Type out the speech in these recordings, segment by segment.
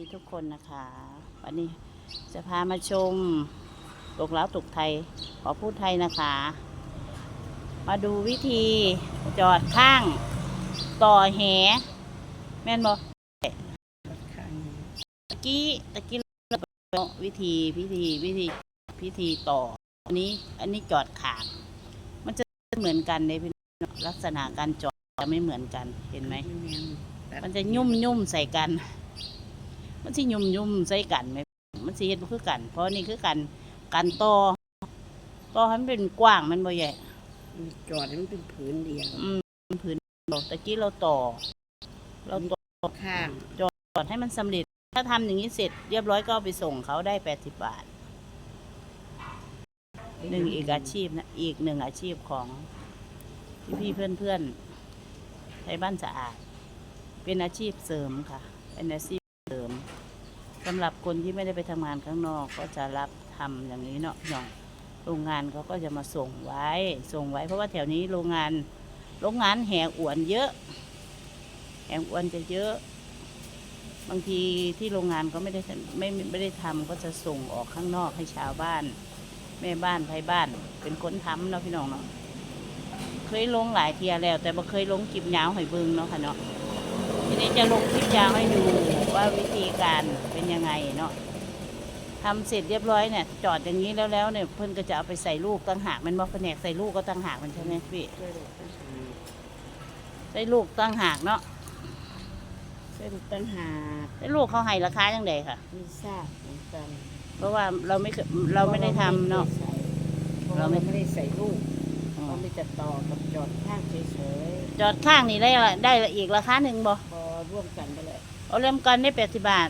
ดีทุกคนนะคะ วันนี้จะพามาชมตกแล้วตกไทย ขอพูดไทยนะคะ มาดูวิธีจอดข้าง ต่อแห แม่นบอกตะกี้ตะกี้เราวิธีพิธีวิธีพิธีต่อ อันนี้อันนี้จอดขางมันจะเหมือนกันในพี่น้องลักษณะการจอดจะไม่เหมือนกันเห็นไหมมันจะยุ่มยุ่มๆใส่กัน มันสิยุ่มยุ่มๆใส่กันไหมมันสิเฮ็ดบ่คือกัน เพราะนี่คือกันกันต่อต่อให้มันเป็นกว้างมันบ่ใหญ่จอดให้มันเป็นผืนเดียวอืมผืนต่อตะกี้เราต่อ เราต่อข้างจอดให้มันสำเร็จ ถ้าทำอย่างนี้เสร็จเรียบร้อยก็เอาไปส่งเขาได้แปดสิบบาทหนึ่งอีกอาชีพนะอีกหนึ่งอาชีพของพี่พี่ๆเพื่อนเพื่อนๆไทยบ้านสะอาด เป็นอาชีพเสริมค่ะเป็นอาชีพเสริมสำหรับคนที่ไม่ได้ไปทำงานข้างนอกก็จะรับทำอย่างนี้เนาะเนาะโรงงานเขาก็จะมาส่งไว้ ส่งไว้ เพราะว่าแถวนี้โรงงาน โรงงานแหกอวนเยอะ แหกอวนจะเยอะ บางทีที่โรงงานก็ไม่ได้ไม่ไม่ได้ทำก็จะส่งออกข้างนอกให้ชาวบ้าน แม่บ้านไทยบ้าน เป็นคนทำเนาะพี่น้องเนาะ เคยลงหลายเทียแล้ว แต่บ่เคยลงคลิปยาวให้เบิงเนาะค่ะเนาะ นี้จะลงคลิปยาวให้ดูว่าวิธีการเป็นยังไงเนาะทำเสร็จเรียบร้อยเนี่ยจอดอย่างนี้แล้วแล้วเนี่ยเพิ่นก็จะเอาไปใส่ลูกตั้งหากมันบ่แผนกใส่ลูกก็ตั้งหากมันใช่ไหมพี่ช่วยลูกตั้งหากใส่ลูกตั้งหากเนาะช่วยลูกตั้งหากใส่ลูกเขาให้ราคาจังไดค่ะไม่ทราบเหมือนกันเพราะว่าเราไม่เคยเราไม่ได้ทำเนาะเพราะเราเราไม่ไม่ได้ใส่ลูกอ๋อเราไม่จะต่อกับจอดข้างเฉยจอดข้างนี่ได้ละได้ละอีกราคาหนึ่งบ่ๆพอ ร่วมกันไปเลยเอาเริ่มกันได้แปดสิบบาท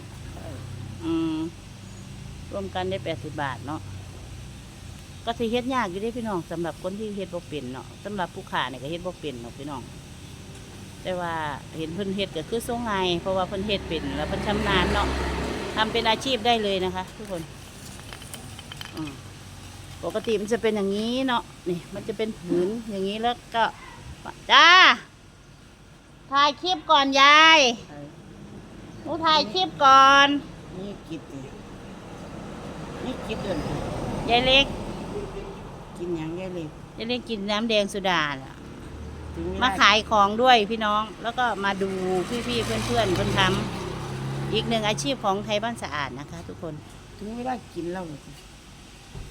อืมรวมกันได้แปดสิบบาทเนาะก็ที่เฮ็ดยากอยู่เด้พี่น้องสำหรับคนที่เฮ็ดบ่เป็นเนาะสำหรับผู้ขาเนี่ยก็เฮ็ดบ่เป็นเนาะพี่น้อง แต่ว่าเห็นเพิ่นเฮ็ดก็คือส่งไงายเพราะว่าเพิ่นเฮ็ดเป็นแล้วเพิ่นชำนาญเนาะทำเป็นอาชีพได้เลยนะคะ ทุกคนปกติมันจะเป็นอย่างนี้เนาะนี่ มันจะเป็นผืนอย่างนี้แล้วก็จ้า ถ่ายคลิปก่อนยายใช่หนูถ่ายคลิปก่อน นี่กินนี่นี่กินเดินยายเล็ก กินหยังไงเลยยายเล็กกินน้ำแดงสุดาน่ะ ถึงเวลมาขายของด้วยพี่น้อง แล้วก็มาดูพี่ๆเพื่อนๆคนทำอีกหนึ่งอาชีพของไทยบ้านสะอาดนะคะ ทุกคน ถึงเวลากินแล้ว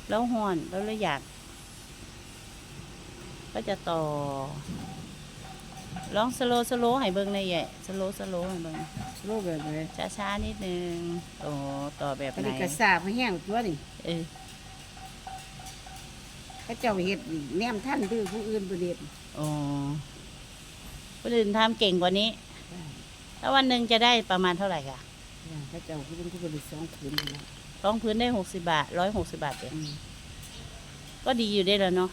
แล้วห่อนแล้วเลยอยาก ก็จะต่อ ลองสโลสโลให้เบิ่งในอยใหญ่สโลสโลให้เบิ่งลูกแบบไหนช้าๆนิดนึงโอ้ต่อแบบอันไหนนี้กระสาบให้แห้งตัวนี่เออเขาเจ้าเฮ็ดแนมท่านคือผู้อื่นประเด็นโอ้คนอื่นทำเก่งกว่านี้ แล้ววันหนึ่งจะได้ประมาณเท่าไหร่คะเขาเจ้าผู้เป็นผู้บริสุทธิ์ผืนนี่นะท้องพื้นได้หกสิบาทร้อยหกสิบาทเองอืม ก็ดีอยู่ได้แล้วเนาะ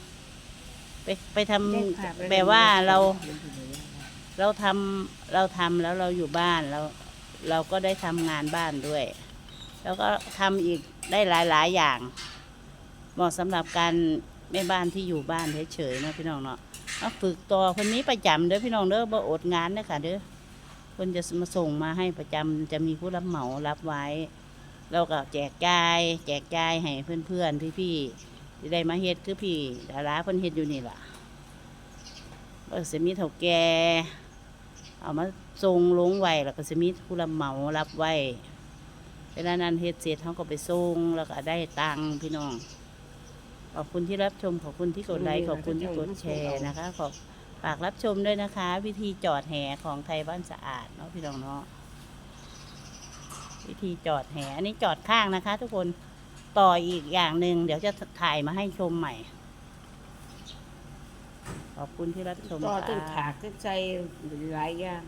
ไปไปทำแจ้งข่าวไปแบบว่าเราผืนผืนผืน เราทำเราทำแล้วเราอยู่บ้านเราเราก็ได้ทำงานบ้านด้วย แล้วก็ทำอีกได้หลายหลายอย่าง เหมาะสำหรับการแม่บ้านที่อยู่บ้านเฉยๆนะพี่น้องเนาะมาฝึกต่อคนนี้ประจำเด้อพี่น้องเด้อบ่อดงานเด้อค่ะเด้อคนจะมาส่งมาให้ประจำจะมีผู้รับเหมารับไว้ เราก็แจกจ่ายแจกจ่ายให้เพื่อนๆพี่ๆที่ได้มาเฮ็ดคือพี่ดาราเพิ่นเฮ็ดอยู่นี่ล่ะก็จะมีเถ่าแก่ เอามาส่งลงไว้แล้วก็จะมีผู้รับเหมารับไว้เวลานั้นเฮ็ดเสร็จเขาก็ไปส่งแล้วก็ได้ตังค์พี่น้อง ขอบคุณที่รับชมขอบคุณที่กดไลค์ขอบคุณที่กดแชร์นะคะ ขอบฝากรับชมด้วยนะคะ วิธีจอดแหของไทยบ้านสะอาดเนาะพี่น้องเนาะวิธีจอดแหอันนี้จอดข้างนะคะ ทุกคนต่ออีกอย่างหนึ่งเดี๋ยวจะถ่ายมาให้ชมใหม่ ขอบคุณที่รับชมต่อค่ะ ต้นขาก็ใจหลายอย่าง